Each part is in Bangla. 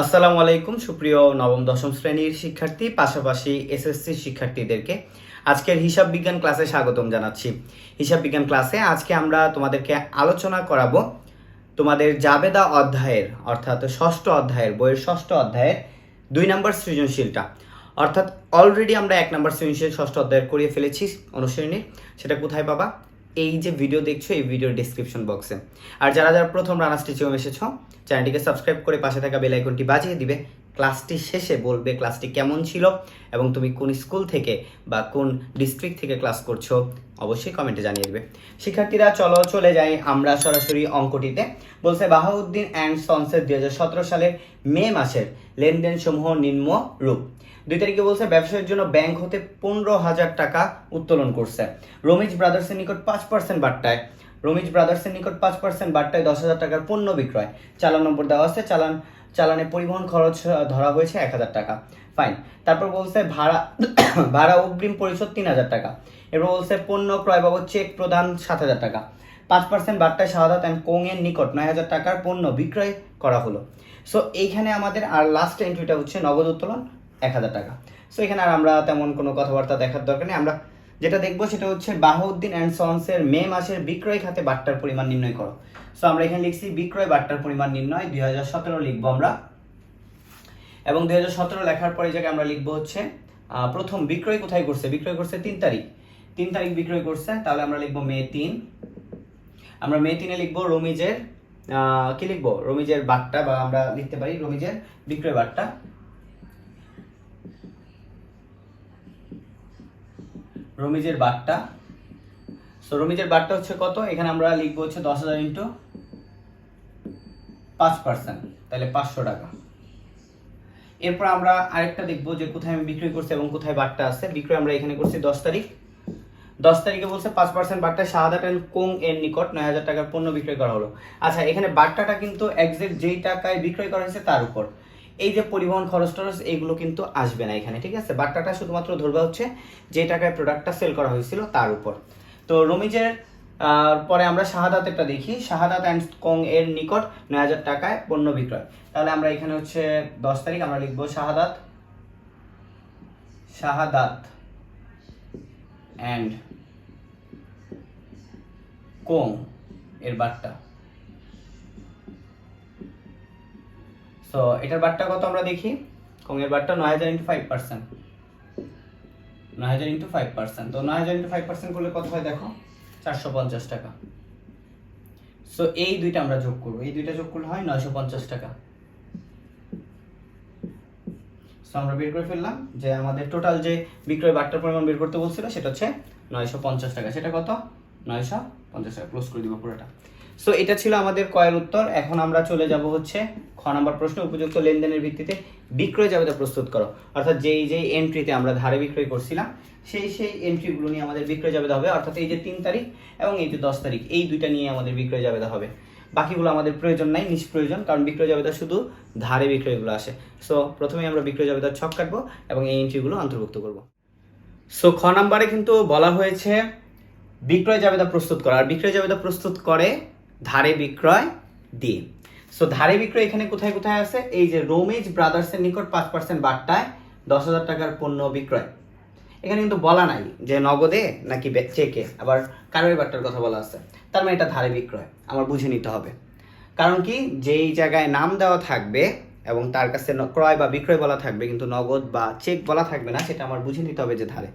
আসসালামু আলাইকুম, সুপ্রিয় নবম, দশম শ্রেণির শিক্ষার্থী, পাশাপাশি এসএসসি শিক্ষার্থীদেরকে আজকের হিসাব বিজ্ঞান ক্লাসে স্বাগতম জানাচ্ছি। হিসাব বিজ্ঞান ক্লাসে আজকে আমরা তোমাদেরকে আলোচনা করাবো তোমাদের জাবেদা অধ্যায়ের, অর্থাৎ ষষ্ঠ অধ্যায়ের, বইয়ের ষষ্ঠ অধ্যায়ের দুই নম্বর সৃজনশীলটা। অর্থাৎ অলরেডি আমরা এক নম্বর সৃজনশীল ষষ্ঠ অধ্যায়ের করিয়ে ফেলেছি অনুশ্রেণীর সেটা কোথায় পাবা? এই যে ভিডিও দেখছ, এই ভিডিওর ডিসক্রিপশন বক্সে আর যারা যারা প্রথম রানা স্টিচিং এসেছ, চ্যানেলটিকে সাবস্ক্রাইব করে পাশে থাকা বেল আইকনটি বাজিয়ে দিবে। ক্লাসটি শেষে বলবে ক্লাসটি কেমন ছিল এবং তুমি কোন স্কুল থেকে বা কোন ডিস্ট্রিক্ট থেকে ক্লাস করছ, অবশ্যই কমেন্টে জানিয়ে দিবে। শিক্ষার্থীরা, চলো চলে যাই আমরা সরাসরি অঙ্কটিতে। বলছে বাহাউদ্দিন অ্যান্ড সন্সের দুই সালের মে মাসের লেনদেন সমূহ নিম্ন রূপ দুই তারিখে বলছে ব্যবসায়ের জন্য ব্যাংক হতে পনেরো হাজার টাকা উত্তোলন করছে। রমিজ ব্রাদার্সের নিকট পাঁচ পার্সেন্ট বাট্টায়। রমিজ ব্রাদার্সের নিকট পাঁচ পার্সেন্ট বাট্টায় দশ হাজার টাকার পণ্য বিক্রয়। চালান নম্বর দেওয়া আছে, চালান, চালানে পরিবহন খরচ ধরা হয়েছে এক হাজার টাকা। ফাইন তারপর বলছে ভাড়া ভাড়া অগ্রিম পরিশোধ তিন হাজার টাকা। এরপর বলছে পণ্য ক্রয় বাবদ চেক প্রদান সাত হাজার টাকা। পাঁচ পার্সেন্ট বাট্টায় শাহাদাত অ্যান্ড কোংয়ের নিকট নয় হাজার টাকার পণ্য বিক্রয় করা হলো। সো এইখানে আমাদের আর লাস্ট এন্ট্রিটা হচ্ছে নগদ উত্তোলন। এক হাজার টাকা। সো এখানে আর আমরা তেমন কোনো কথাবার্তা দেখার দরকার নেই। আমরা যেটা দেখব সেটা হচ্ছে বাহাউদ্দিন অ্যান্ড সন্সের মে মাসের বিক্রয় খাতে বাট্টার পরিমাণ নির্ণয় করো। সো আমরা এখানে লিখছি বিক্রয় বাট্টার পরিমাণ নির্ণয় দুই হাজার সতেরো লিখব আমরা। এবং দুই হাজার সতেরো লেখার পরে জায়গায় আমরা লিখব হচ্ছে প্রথম বিক্রয় কোথায় করছে? বিক্রয় করছে তিন তারিখ। তিন তারিখ বিক্রয় করছে, তাহলে আমরা লিখব মে তিন। আমরা মে তিনে লিখব রমিজের কি লিখব? রমিজের বাট্টা বা আমরা লিখতে পারি রমিজের বিক্রয় বাট্টা। রমিজের বাট্টা। সো রমিজের বাট্টা হচ্ছে কত? এখানে আমরা লিখব হচ্ছে দশ হাজার ইন্টু পাঁচ পার্সেন্ট। তাহলে পাঁচশো টাকা। এরপর আমরা আরেকটা দেখব যে কোথায় আমি বিক্রি করছি এবং কোথায় বাট্টা আছে। বিক্রয় আমরা এখানে করছি দশ তারিখ। দশ তারিখে বলছে পাঁচ পার্সেন্ট বাট্টা শাহাদাত অ্যান্ড কোং এর নিকট নয় হাজার টাকার পণ্য বিক্রয় করা হলো। আচ্ছা এখানে বাট্টাটা কিন্তু একজ্যাক্ট যেই টাকায় বিক্রয় করা হয়েছে তার উপর। এই যে পরিবহন খরচ টরচ, এইগুলো কিন্তু আসবে না এখানে, ঠিক আছে? বাট্টাটা শুধুমাত্র ধরবা হচ্ছে যে টাকায় প্রোডাক্টটা সেল করা হয়েছিল তার উপর। তো রমিজের পরে আমরা শাহাদাতেরটা দেখি। শাহাদাত অ্যান্ড কং এর নিকট নয় হাজার টাকায় পণ্য বিক্রয়। তাহলে আমরা এখানে হচ্ছে দশ তারিখ আমরা লিখব শাহাদাত শাহাদাত অ্যান্ড কোং এর বাট্টা সো এটার বারটা কত আমরা দেখি? কোং এর বাট্টা নয় হাজার ইন্টু ফাইভ পার্সেন্ট নয় হাজার ইন্টু ফাইভ পার্সেন্ট তো নয় হাজার ইন্টু ফাইভ পার্সেন্ট করলে কত হয় দেখো? চারশো পঞ্চাশ টাকা। সো এই দুইটা আমরা যোগ করব। এই দুইটা যোগ করলে হয় নয়শো পঞ্চাশ টাকা। সো আমরা বের করে ফেললাম যে আমাদের টোটাল যে বিক্রয় বাট্টার পরিমাণ বের করতে বলছিল, সেটা হচ্ছে নয়শো পঞ্চাশ টাকা। সেটা কত? নয়শো পঞ্চাশ টাকা। ক্লোজ করে দিব পুরোটা। সো এটা ছিল আমাদের কয়ের উত্তর। এখন আমরা চলে যাব হচ্ছে খ নাম্বার প্রশ্ন। উপযুক্ত লেনদেনের ভিত্তিতে বিক্রয় জাবেদা প্রস্তুত করো। অর্থাৎ যেই যেই এন্ট্রিতে আমরা ধারে বিক্রয় করছিলাম, সেই সেই এন্ট্রিগুলো নিয়ে আমাদের বিক্রয় জাবেদা হবে। অর্থাৎ এই যে তিন তারিখ এবং এই যে দশ তারিখ, এই দুইটা নিয়ে আমাদের বিক্রয় জাবেদা হবে। বাকিগুলো আমাদের প্রয়োজন নাই, নিষ্প্রয়োজন, কারণ বিক্রয় জাবেদা শুধু ধারে বিক্রয়গুলো আসে। সো প্রথমে আমরা বিক্রয় জাবেদার ছক কাটবো এবং এই এন্ট্রিগুলো অন্তর্ভুক্ত করব। সো খ নাম্বারে কিন্তু বলা হয়েছে বিক্রয় জাবেদা প্রস্তুত করা। আর বিক্রয় জাবেদা প্রস্তুত করে ধারে বিক্রয় দিয়ে। সো ধারে বিক্রয় এখানে কোথায় কোথায় আছে? এই যে রোমেজ ব্রাদার্সের নিকট পাঁচ পার্সেন্ট বাট্টায় দশ হাজার টাকার পণ্য বিক্রয়। এখানে কিন্তু বলা নাই যে নগদে নাকি চেকে, আবার কারোর বাট্টার কথা বলা আছে। তার মানে এটা ধারে বিক্রয়, আমার বুঝে নিতে হবে। কারণ কি? যেই জায়গায় নাম দেওয়া থাকবে এবং তার কাছে ক্রয় বা বিক্রয় বলা থাকবে, কিন্তু নগদ বা চেক বলা থাকবে না, সেটা আমার বুঝে নিতে হবে যে ধারে।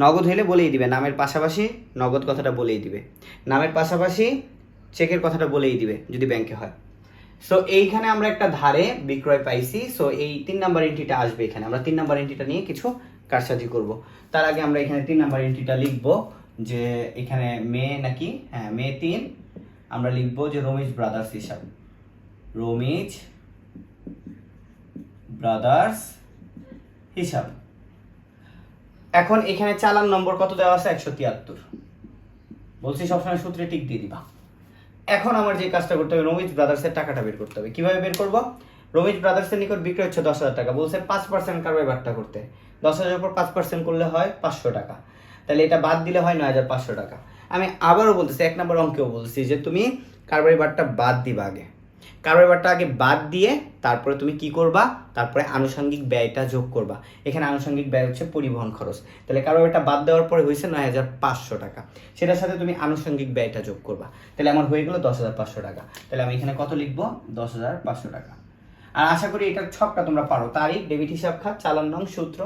নগদ হলে বলেই দিবে, নামের পাশাপাশি নগদ কথাটা বলেই দিবে। নামের পাশাপাশি চেকের কথাটা বলেই দিবে, যদি ব্যাংকে হয়। সো এইখানে আমরা একটা ধারে বিক্রয় পাইছি। সো এই তিন নাম্বার এন্ট্রিটা আসবে এখানে। আমরা তিন নাম্বার এন্ট্রিটা নিয়ে কিছু কারসাজি করব। তার আগে আমরা এখানে তিন নাম্বার এন্ট্রিটা লিখব যে এখানে মে নাকি হ্যাঁ মে তিন। আমরা লিখব যে রমিজ ব্রাদার্স হিসাব। রমিজ ব্রাদার্স হিসাব। এখন এখানে চালান নম্বর কত দেওয়া আছে? একশো তিয়াত্তর। বলছি সবসময় সূত্রে টিক দিয়ে দিবা। এখন আমার যে কাজটা করতে হবে, রমিজ ব্রাদার্সের টাকাটা বের করতে হবে। কীভাবে বের করব? রমিজ ব্রাদার্সের নিকট বিক্রি হচ্ছে দশ হাজার টাকা। বলছে পাঁচ পার্সেন্ট কারবার বাট্টা করতে। দশ হাজার উপর পাঁচ পার্সেন্ট করলে হয় পাঁচশো টাকা। তাহলে এটা বাদ দিলে হয় নয় হাজার পাঁচশো টাকা। আমি আবারও বলতেছি, এক নম্বর অঙ্কেও বলছি যে তুমি কারবারি বাট্টা বাদ দিবা আগে। কারবারটা আগে বাদ দিয়ে তারপরে তুমি কি করবা? তারপরে আনুষঙ্গিক ব্যয়টা যোগ করবা। এখানে আনুষঙ্গিক ব্যয় হচ্ছে পরিবহন খরচ। তাহলে কারবারটা বাদ দেওয়ার পরে হয়েছে নয় হাজার পাঁচশো টাকা। সেটার সাথে তুমি আনুষঙ্গিক ব্যয়টা যোগ করবা। তাহলে আমার হয়ে গেলো দশ হাজার পাঁচশো টাকা। তাহলে আমি এখানে কত লিখব? দশ হাজার পাঁচশো টাকা। আর আশা করি এটার ছকটা তোমরা পারো। তারিখ, ডেবিট হিসাব, খাত, চালান নং সূত্র,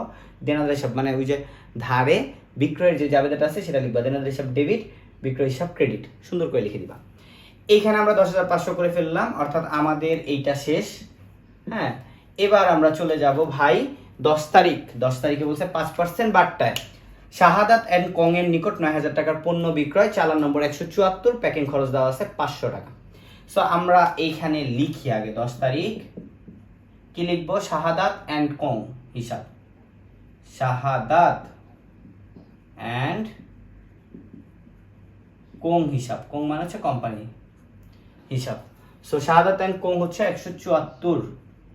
দেনাদার হিসাব মানে ওই যে ধারে বিক্রয়ের যে জাবেদাটা আছে সেটা লিখবা। দেনাদার হিসাব, ডেবিট, বিক্রয় হিসাব, ক্রেডিট। সুন্দর করে লিখে দিবা। এইখানে আমরা দশ হাজার পাঁচশো করে ফেললাম, অর্থাৎ আমাদের এইটা শেষ। হ্যাঁ এবার আমরা চলে যাব ভাই, দশ তারিখ। দশ তারিখে বলছে পাঁচ পার্সেন্ট বাট্টায় শাহাদাত অ্যান্ড কং এর নিকট নয় হাজার টাকার পণ্য বিক্রয়, চালান নম্বর একশো চুয়াত্তর, প্যাকিং খরচ দেওয়া আছে পাঁচশো টাকা। সো আমরা এইখানে লিখি আগে দশ তারিখ। কি লিখব? শাহাদাত অ্যান্ড কং হিসাব। শাহাদাত অ্যান্ড কোং হিসাব। কোং মানে হচ্ছে কোম্পানি হিসাব। সো শাহাদাত অ্যান্ড কোং হচ্ছে একশো চুয়াত্তর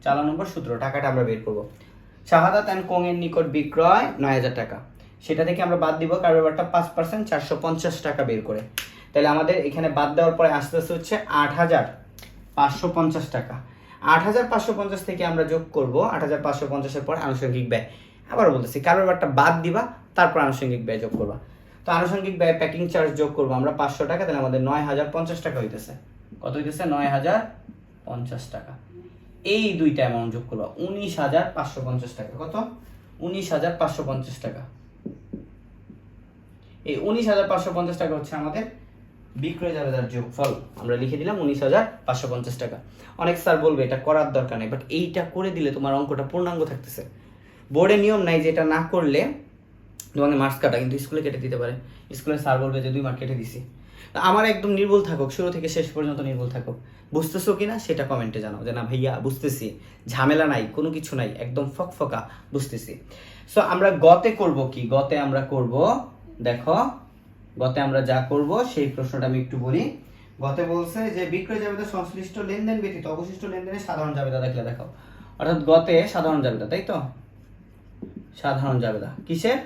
চালান নম্বর সূত্র। টাকাটা আমরা বের করব। শাহাদাত অ্যান্ড কোং এর নিকট বিক্রয় নয় হাজার টাকা। সেটা থেকে আমরা বাদ দিব কারবারটা পাঁচ পার্সেন্ট চারশো পঞ্চাশ টাকা বের করে। তাহলে আমাদের এখানে বাদ দেওয়ার পরে আস্তে আস্তে হচ্ছে আট হাজার পাঁচশো পঞ্চাশ টাকা। আট হাজার পাঁচশো পঞ্চাশ থেকে আমরা যোগ করব, আট হাজার পাঁচশো পঞ্চাশের পর আনুষঙ্গিক ব্যয়। আবার বলতেছি কারবারটা বাদ দিবা, তারপর আনুষঙ্গিক ব্যয় যোগ করবা। তো আনুষঙ্গিক ব্যয় প্যাকিং চার্জ যোগ করব আমরা পাঁচশো টাকা, তাহলে আমাদের নয় হাজার পঞ্চাশ টাকা হইতেছে। কত হইতেছে? নয় হাজার পঞ্চাশ টাকা। এই দুইটা অ্যামাউন্ট যোগ করবা উনিশ হাজার পাঁচশো পঞ্চাশ টাকা। কত? উনিশ হাজার পাঁচশো পঞ্চাশ টাকা। এই উনিশ হাজার পাঁচশো পঞ্চাশ টাকা হচ্ছে আমাদের বিক্রয় জাবেদার যোগফল। আমরা লিখে দিলাম উনিশ হাজার পাঁচশো পঞ্চাশ টাকা। অনেক স্যার বলবে, এটা করার দরকার নেই। বাট এইটা করে দিলে তোমার অঙ্কটা পূর্ণাঙ্গ থাকতেছে। বোর্ডে নিয়ম নাই যে এটা না করলে তোমাকে মার্কস কাটা, কিন্তু স্কুলে কেটে দিতে পারে। স্কুলে স্যার বলবে যে, দুই মার্ক কেটে দিছি। আমার একদম নির্ভুল থাকুক, শুরু থেকে শেষ পর্যন্ত নির্ভুল থাকুক। বুঝতেছো কিনা সেটা কমেন্টে জানাও। যে না, ভাইয়া, বুঝতেছি। ঝামেলা নাই, কোনো কিছু নাই, একদম ফকফকা, বুঝতেছি। সো আমরা গতে করব কি? গতে আমরা করব, দেখো, গতে আমরা যা করব, সেই প্রশ্নটা আমি একটু বলি। গতে বলছে যে, বিক্রয় জাবেদা সংশ্লিষ্ট লেনদেন ব্যতীত অবশিষ্ট লেনদেনে সাধারণ জাবেদা দেখলে দেখো অর্থাৎ গতে সাধারণ জাবেদা, তাই তো? সাধারণ জাবেদা। কিসের?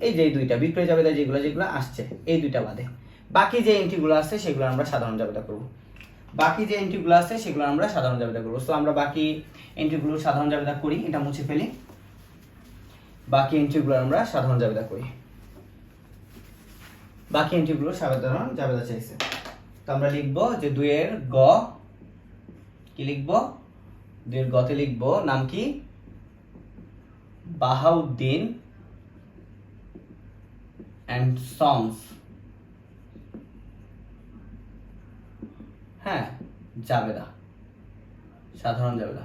এই যে দুইটা, বিক্রয় জাবেদা যেগুলো যেগুলো আসছে, এই দুইটা বাদে। বাকি যে এন্ট্রিগুলো আছে সেগুলো আমরা সাধারণ জাবেদা করব। বাকি যে এন্ট্রিগুলো আছে সেগুলো আমরা সাধারণ জাবেদা করব। সো আমরা বাকি এন্ট্রিগুলো সাধারণ জাবেদা করি, এটা মুছে ফেলি। বাকি এন্ট্রিগুলো আমরা সাধারণ জাবেদা করি। বাকি এন্ট্রিগুলো সাধারণ জাবেদা চাইছে। তো আমরা লিখব যে দুইয়ের গ, কি লিখব? দুইয়ের গতে লিখব, নাম কি? বাহাউদ্দিন অ্যান্ড সংস হ্যাঁ জাবেদা সাধারণ জাবেদা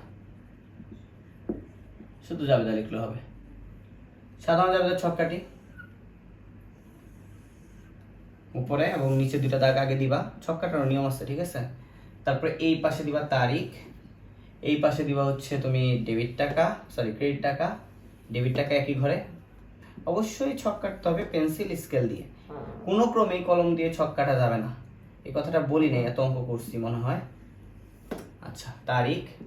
শুধু যাবে জাবেদা লিখলে হবে। সাধারণ জাবেদা ছক্কাটি। উপরে এবং নিচে দুটা দাগ আগে দিবা। ছক্কাটার নিয়ম আছে ঠিক আছে? তারপরে এই পাশে দিবা তারিখ। এই পাশে দিবা হচ্ছে তুমি ডেবিট টাকা সরি ক্রেডিট টাকা। ডেবিট টাকা একই ঘরে। অবশ্যই ছক কাটতে হবে পেন্সিল স্কেল দিয়ে। কোনো ক্রমেই কলম দিয়ে ছক কাটা যাবে না। এই কথাটা বলি নাই, এত অঙ্ক করছি মনে হয়। আচ্ছা তারিখ।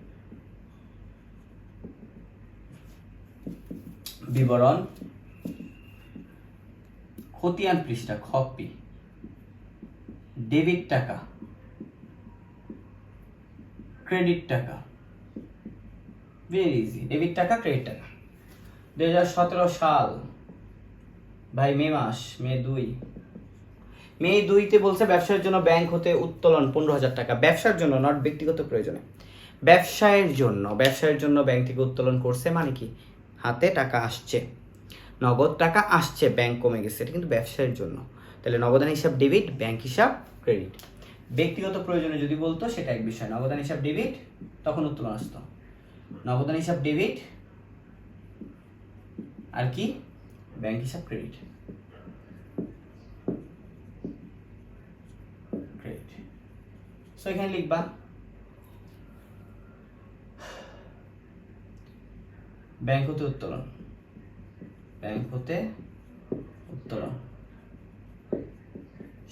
বিবরণ। খতিয়ান পৃষ্ঠা খপি ডেবিট টাকা। ক্রেডিট টাকা। ভেরি ইজি ডেবিট টাকা, ক্রেডিট টাকা। দুই হাজার সতেরো সাল। ভাই, মে মাস, মে দুই। মে দুইতে বলছে ব্যবসার জন্য ব্যাংক হতে উত্তোলন পনেরো হাজার টাকা। ব্যবসার জন্য নট ব্যক্তিগত প্রয়োজনে। ব্যবসায়ের জন্য ব্যবসায়ের জন্য ব্যাংক থেকে উত্তোলন করছে মানে কি? হাতে টাকা আসছে। নগদ টাকা আসছে ব্যাংক কমে গেছে, এটা কিন্তু ব্যবসায়ের জন্য। তাহলে নগদান হিসাব ডেবিট ব্যাংক হিসাব ক্রেডিট ব্যক্তিগত প্রয়োজনে যদি বলতো, সেটা এক বিষয়। নগদান হিসাব ডেবিট তখন উত্তোলন আসতো। নগদান হিসাব ডেবিট আর কি? ব্যাংক হিসাব ক্রেডিট সো এখানে লিখবা ব্যাংক হতে উত্তোলন ব্যাংক হতে উত্তোলন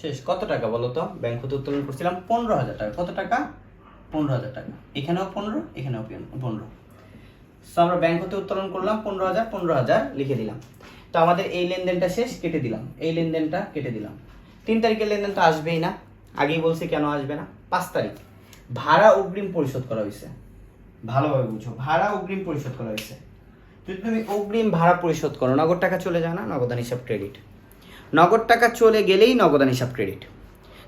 শেষ, কত টাকা বলো তো? ব্যাংক হতে উত্তোলন করছিলাম পনেরো হাজার টাকা। কত টাকা? পনেরো হাজার টাকা। এখানেও পনেরো এখানেও পনেরো সো আমরা ব্যাংক হতে উত্তোলন করলাম পনেরো হাজার পনেরো হাজার লিখে দিলাম। তো আমাদের এই লেনদেনটা শেষ, কেটে দিলাম। এই লেনদেনটা কেটে দিলাম। তিন তারিখের লেনদেন তো আসবেই না। আগেই বলছি কেন আসবে না? পাঁচ তারিখ। ভাড়া অগ্রিম পরিশোধ করা হয়েছে। ভালোভাবে বুঝো ভাড়া অগ্রিম পরিশোধ করা হয়েছে। যদি তুমি অগ্রিম ভাড়া পরিশোধ করো, নগদ টাকা চলে যায় না? নগদান হিসাব ক্রেডিট নগদ টাকা চলে গেলেই নগদান হিসাব ক্রেডিট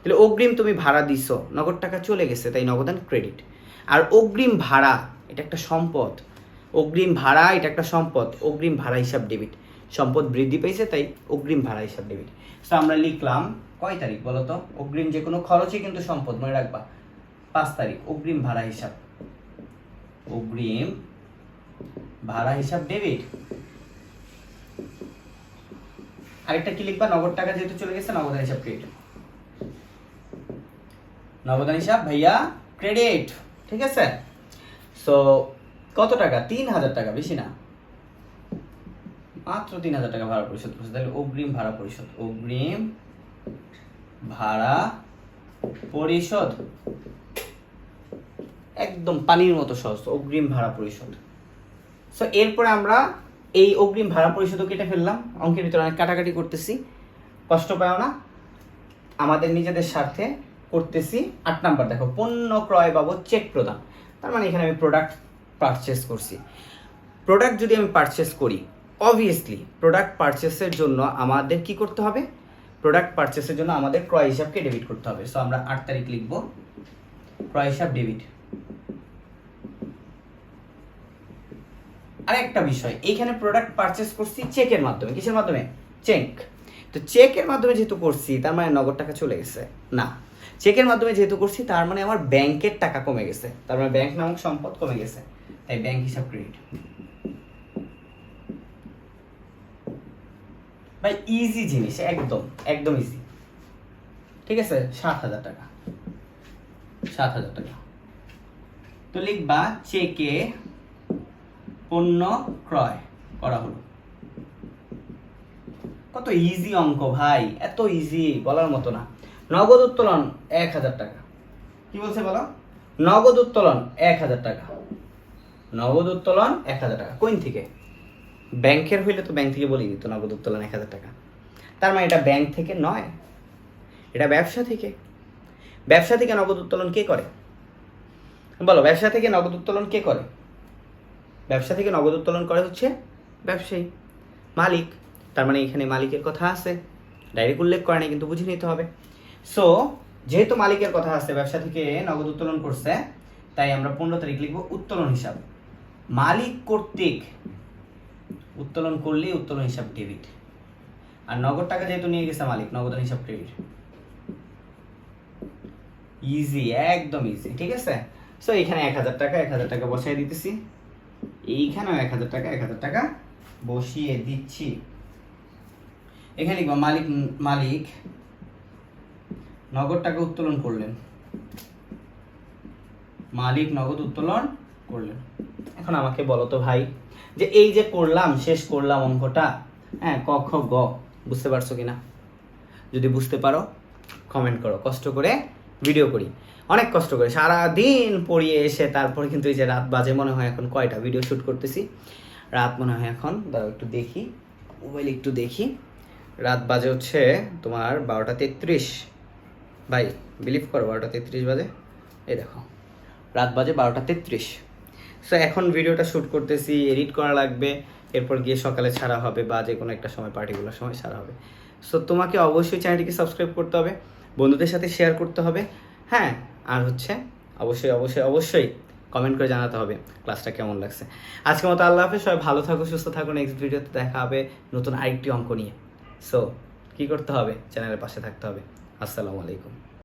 তাহলে অগ্রিম তুমি ভাড়া দিছো, নগদ টাকা চলে গেছে, তাই নগদান ক্রেডিট আর অগ্রিম ভাড়া, এটা একটা সম্পদ। অগ্রিম ভাড়া, এটা একটা সম্পদ। অগ্রিম ভাড়া হিসাব ডেবিট সম্পদ বৃদ্ধি পেয়েছে, তাই অগ্রিম ভাড়া হিসাব ডেবিট তো আমরা লিখলাম কয় তারিখ বলো তো অগ্রিম যে কোনো খরচই কিন্তু সম্পদ, মনে রাখবা। পাঁচ তারিখ, অগ্রিম ভাড়া হিসাব। অগ্রিম ভাড়া হিসাব ডেবিট আরেকটা কি লিখবা? নগদ টাকা যেহেতু চলে গেছে, নগদ হিসাব ক্রেডিট নগদান হিসাব ভাইয়া ক্রেডিট ঠিক আছে? সো কত টাকা? তিন হাজার টাকা, বেশি না। মাত্র তিন হাজার টাকা ভাড়া পরিশোধ করছে। তাহলে অগ্রিম ভাড়া পরিশোধ। অগ্রিম ভাড়া, পরিশোধ। একদম পানির মতো সহজ, অগ্রিম ভাড়া পরিশোধ। সো এরপরে আমরা এই অগ্রিম ভাড়া পরিশোধও কেটে ফেললাম। অঙ্কের ভিতরে অনেক কাটাকাটি করতেছি। কষ্ট পাও না। আমাদের নিজেদের স্বার্থে করতেছি। আট নাম্বার দেখো, পণ্য ক্রয় বাবদ চেক প্রদান। তার মানে এখানে আমি প্রোডাক্ট পারচেস করছি। প্রোডাক্ট যদি আমি পারচেস করি অবভিয়াসলি প্রোডাক্ট পারচেসের জন্য আমাদের কি করতে হবে? প্রোডাক্ট পারচেসের জন্য আমাদের ক্রয় হিসাবকে ডেবিট করতে হবে। সো আমরা আট তারিখ লিখব। ক্রয় হিসাব ডেবিট আরেকটা বিষয়, এইখানে প্রোডাক্ট পারচেস করছি চেকের মাধ্যমে। কিসের মাধ্যমে? চেক তো চেকের মাধ্যমে যেহেতু করছি, তার মানে নগদ টাকা চলে গেছে। না চেকের মাধ্যমে যেহেতু করছি, তার মানে আমার ব্যাংকের টাকা কমে গেছে। তার মানে ব্যাংক নামক সম্পদ কমে গেছে। তাই ব্যাংক হিসাব ক্রেডিট ভাই ইজি জিনিস একদম একদম ইজি ঠিক আছে? সাত হাজার টাকা। সাত হাজার টাকা। তো লিখবা চেকে পণ্য ক্রয় করা হলো। কত ইজি অঙ্ক ভাই এত ইজি বলার মতো না। নগদ উত্তোলন এক হাজার টাকা। কি বলছে বলো? নগদ উত্তোলন এক হাজার টাকা। নগদ উত্তোলন এক হাজার টাকা। কোন থেকে? ব্যাংকের হইলে তো ব্যাংক থেকে বলেই দিত নগদ উত্তোলন এক হাজার টাকা। তার মানে এটা ব্যাংক থেকে নয়, এটা ব্যবসা থেকে। ব্যবসা থেকে নগদ উত্তোলন কে করে? বলো, ব্যবসা থেকে নগদ উত্তোলন কে করে? ব্যবসা থেকে নগদ উত্তোলন করে হচ্ছে ব্যবসায়ী, মালিক। তার মানে এখানে মালিকের কথা আছে ডাইরেক্ট উল্লেখ করে না কিন্তু বুঝে নিতে হবে। সো যেহেতু মালিকের কথা আছে, ব্যবসা থেকে নগদ উত্তোলন করছে, তাই আমরা পনেরো তারিখ লিখব উত্তোলন হিসাব। মালিক কর্তৃক উত্তোলন করলেই উত্তোলন হিসাব ডেবিট আর নগদ টাকা যেহেতু নিয়ে গেছে মালিক, নগদ হিসাব ক্রেডিট ইজি একদম ইজি ঠিক আছে? সো এখানে এক হাজার টাকা, এক হাজার টাকা বসাই দিতেছি। এইখানেও এক হাজার টাকা, এক হাজার টাকা বসিয়ে দিচ্ছি। এখানে লিখব, মালিক মালিক, নগদ টাকা উত্তোলন করলেন। মালিক নগদ উত্তোলন করলেন। এখন আমাকে বলো তো ভাই যে এই যে করলাম, শেষ করলাম অঙ্কটা হ্যাঁ ক, খ, গ, বুঝতে পারছ কিনা? যদি বুঝতে পারো কমেন্ট করো। কষ্ট করে ভিডিও করি। অনেক কষ্ট করে। সারা দিন পড়িয়ে এসে তারপরে কিন্তু এই যে রাত বাজে, মনে হয় এখন কয়টা? ভিডিও শ্যুট করতেছি। রাত মনে হয় এখন, দাঁড়াও একটু দেখি। মোবাইল একটু দেখি। রাত বাজে হচ্ছে তোমার বারোটা তেত্রিশ। ভাই বিলিভ করো, বারোটা তেত্রিশ বাজে। এই দেখো, রাত বাজে বারোটা তেত্রিশ। সো এখন ভিডিওটা শ্যুট করতেছি এডিট করা লাগবে, এরপর গিয়ে সকালে ছাড়া হবে বা যে কোনো একটা সময় পার্টিকুলার সময় ছাড়া হবে। সো তোমাকে অবশ্যই চ্যানেলটিকে সাবস্ক্রাইব করতে হবে, বন্ধুদের সাথে শেয়ার করতে হবে হ্যাঁ? আর হচ্ছে, অবশ্যই অবশ্যই অবশ্যই কমেন্ট করে জানাতে হবে ক্লাসটা কেমন লাগছে। আজকের মতো আল্লাহ হাফেজ, সবাই ভালো থাকো, সুস্থ থাকো নেক্সট ভিডিওতে দেখা হবে নতুন আরেকটি অঙ্ক নিয়ে। সো কী করতে হবে? চ্যানেলের পাশে থাকতে হবে। আসসালামু আলাইকুম।